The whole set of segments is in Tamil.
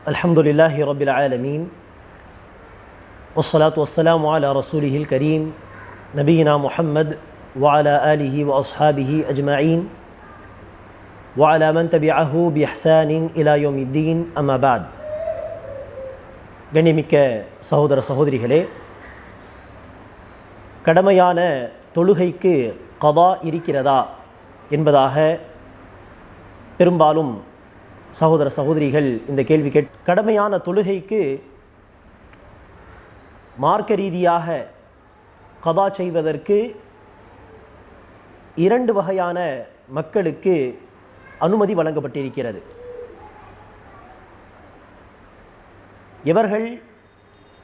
الحمد لله رب العالمين والصلاة والسلام على رسوله الكريم نبينا محمد وعلى آله وأصحابه أجمعين وعلى من تبعه بإحسان إلى يوم الدين أما بعد கண்ணிமிக்க சகோதர சகோதரிகளே கடமையான தொழுகைக்கு கதா இருக்கிறதா என்பதாக பெரும்பாலும் சகோதர சகோதரிகள் இந்த கேள்வி கேட் கடமையான தொழுகைக்கு மார்க்க ரீதியாக கதா செய்வதற்கு இரண்டு வகையான மக்களுக்கு அனுமதி வழங்கப்பட்டிருக்கிறது. எவர்கள்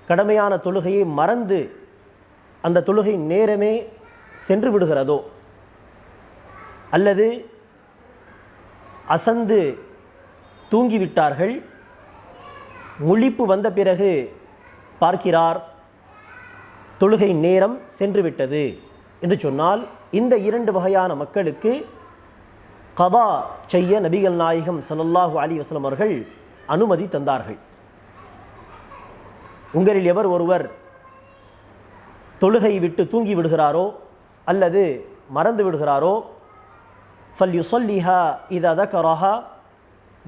கடமையான தொழுகையை மறந்து அந்த தொழுகை நேரமே சென்று விடுகிறதோ அல்லது அசந்து தூங்கிவிட்டார்கள். முழிப்பு வந்த பிறகு பார்க்கிறார் தொழுகை நேரம் சென்றுவிட்டது என்று சொன்னால் இந்த இரண்டு வகையான மக்களுக்கு கபா செய்ய நபிகள் நாயகம் சல்லல்லாஹு அலி வஸ்லம் அவர்கள் அனுமதி தந்தார்கள். உங்களில் எவர் ஒருவர் தொழுகை விட்டு தூங்கி விடுகிறாரோ அல்லது மறந்து விடுகிறாரோ ஃபல் யுசல்லிஹா இது அதகராஹா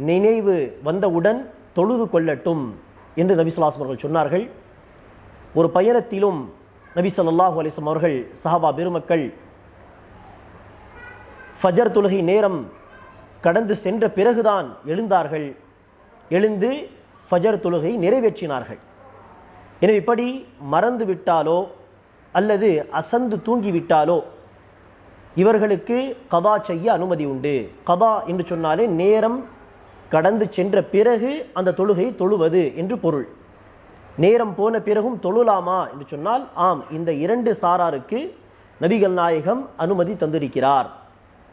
நினைவு வந்தவுடன் தொழுது கொள்ளட்டும் என்று நபி சொல்லாஸ்லம் அவர்கள் சொன்னார்கள். ஒரு பயணத்திலும் நபி சொல்லாஹு அலிஸ்லம் அவர்கள் சஹாபா பெருமக்கள் ஃபஜர் தொழுகை நேரம் கடந்து சென்ற பிறகுதான் எழுந்தார்கள். எழுந்து ஃபஜர் தொழுகை நிறைவேற்றினார்கள். எனவே இப்படி மறந்து விட்டாலோ அல்லது அசந்து தூங்கிவிட்டாலோ இவர்களுக்கு கதா செய்ய அனுமதி உண்டு. கதா என்று சொன்னாலே நேரம் கடந்து சென்ற பிறகு அந்த தொழுகை தொழுவது என்று பொருள். நேரம் போன பிறகும் தொழுலாமா என்று சொன்னால் ஆம் இந்த இரண்டு சாராருக்கு நபிகள் நாயகம் அனுமதி தந்திருக்கிறார்.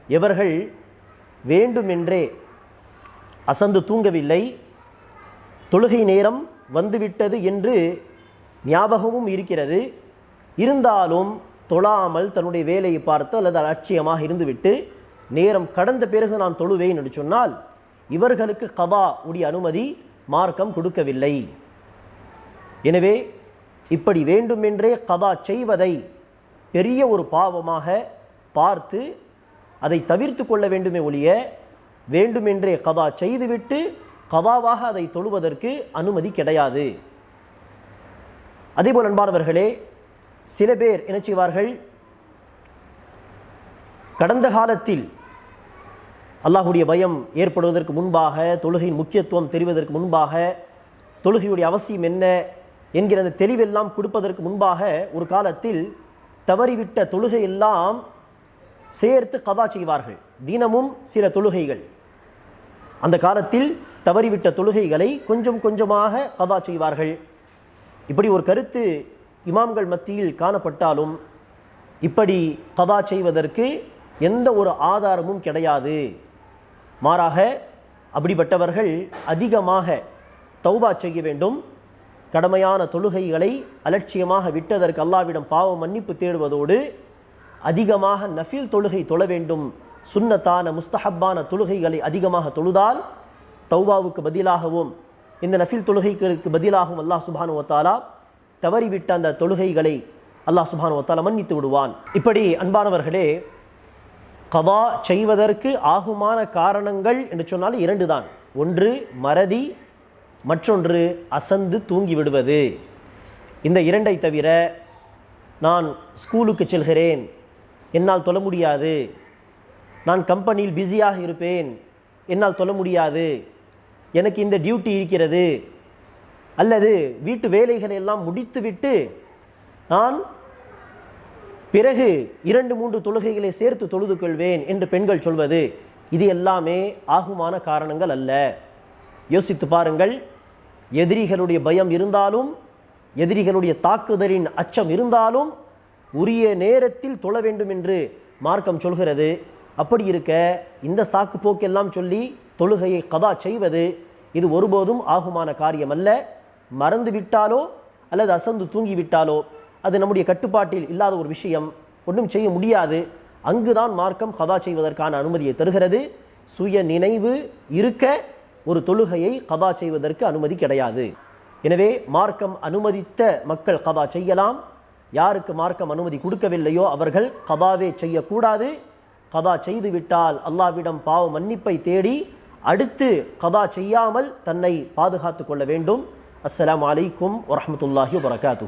எவர்கள் வேண்டுமென்றே அசந்து தூங்கவில்லை தொழுகை நேரம் வந்துவிட்டது என்று ஞாபகமும் இருக்கிறது. இருந்தாலும் தொழாமல் தன்னுடைய வேலையை பார்த்து அல்லது அலட்சியமாக இருந்துவிட்டு நேரம் கடந்த பிறகு நான் தொழுவேன் என்று சொன்னால் இவர்களுக்கு கதா உடைய அனுமதி மார்க்கம் கொடுக்கவில்லை. எனவே இப்படி வேண்டுமென்றே கதா செய்வதை பெரிய ஒரு பாவமாக பார்த்து அதை தவிர்த்து கொள்ள வேண்டுமே ஒழிய வேண்டுமென்றே கதா செய்துவிட்டு கதாவாக அதை தொழுவதற்கு அனுமதி கிடையாது. அதேபோல் அன்பானவர்களே சில பேர் என்ன செய்வார்கள்? கடந்த காலத்தில் அல்லாஹுடைய பயம் ஏற்படுவதற்கு முன்பாக தொழுகையின் முக்கியத்துவம் தெரிவதற்கு முன்பாக தொழுகையுடைய அவசியம் என்ன என்கிற அந்த தெளிவெல்லாம் கொடுப்பதற்கு முன்பாக ஒரு காலத்தில் தவறிவிட்ட தொழுகையெல்லாம் சேர்த்து கதா செய்வார்கள். தினமும் சில தொழுகைகள். அந்த காலத்தில் தவறிவிட்ட தொழுகைகளை கொஞ்சம் கொஞ்சமாக கதா செய்வார்கள். இப்படி ஒரு கருத்து இமாம்கள் மத்தியில் காணப்பட்டாலும் இப்படி கதா செய்வதற்கு எந்த ஒரு ஆதாரமும் கிடையாது. மாறாக அப்படிப்பட்டவர்கள் அதிகமாக தௌபா செய்ய வேண்டும். கடமையான தொழுகைகளை அலட்சியமாக விட்டதற்கு அல்லாவிடம் பாவ மன்னிப்பு தேடுவதோடு அதிகமாக நஃபீல் தொழுகை தொழ வேண்டும். சுன்னத்தான முஸ்தஹப்பான தொழுகைகளை அதிகமாக தொழுதால் தௌபாவுக்கு பதிலாகவும் இந்த நஃபீல் தொழுகைகளுக்கு பதிலாகவும் அல்லாஹ் சுபானு வத்தாலா தவறிவிட்ட அந்த தொழுகைகளை அல்லாஹ் சுபானு வத்தாலா மன்னித்து விடுவான். இப்படி அன்பானவர்களே கதா செய்வதற்கு ஆகுமான காரணங்கள் என்று சொன்னால் இரண்டு தான் ஒன்று மறதி மற்றொன்று அசந்து தூங்கி விடுவது இந்த இரண்டை தவிர நான் ஸ்கூலுக்கு செல்கிறேன் என்னால் தொழ முடியாது. நான் கம்பெனியில் பிஸியாக இருப்பேன் என்னால் தொழ முடியாது. எனக்கு இந்த டியூட்டி இருக்கிறது. அல்லது வீட்டு வேலைகளை எல்லாம் முடித்துவிட்டு நான் பிறகு இரண்டு மூன்று தொழுகைகளை சேர்த்து தொழுது கொள்வேன் என்று பெண்கள் சொல்வது. இது எல்லாமே ஆகுமான காரணங்கள் அல்ல. யோசித்து பாருங்கள். எதிரிகளுடைய பயம் இருந்தாலும் எதிரிகளுடைய தாக்குதலின் அச்சம் இருந்தாலும் உரிய நேரத்தில் தொழ வேண்டும் என்று மார்க்கம் சொல்கிறது. அப்படி இருக்க இந்த சாக்கு போக்கெல்லாம் சொல்லி தொழுகையை கதா செய்வது இது ஒருபோதும் ஆகுமான காரியம் அல்ல மறந்து விட்டாலோ அல்லது அசந்து தூங்கிவிட்டாலோ அது நம்முடைய கட்டுப்பாட்டில் இல்லாத ஒரு விஷயம். ஒன்றும் செய்ய முடியாது. அங்குதான் மார்க்கம் கதா செய்வதற்கான அனுமதியை தருகிறது. சுய நினைவு இருக்க ஒரு தொழுகையை கதா செய்வதற்கு அனுமதி கிடையாது. எனவே மார்க்கம் அனுமதித்த மக்கள் கதா செய்யலாம். யாருக்கு மார்க்கம் அனுமதி கொடுக்கவில்லையோ அவர்கள் கதாவே செய்யக்கூடாது. கதா செய்துவிட்டால் அல்லாவிடம் பாவ மன்னிப்பை தேடி அடுத்து கதா செய்யாமல் தன்னை பாதுகாத்து கொள்ள வேண்டும். அஸ்லாம் வலைக்கும் வரமத்துல்லாஹி வரகாத்து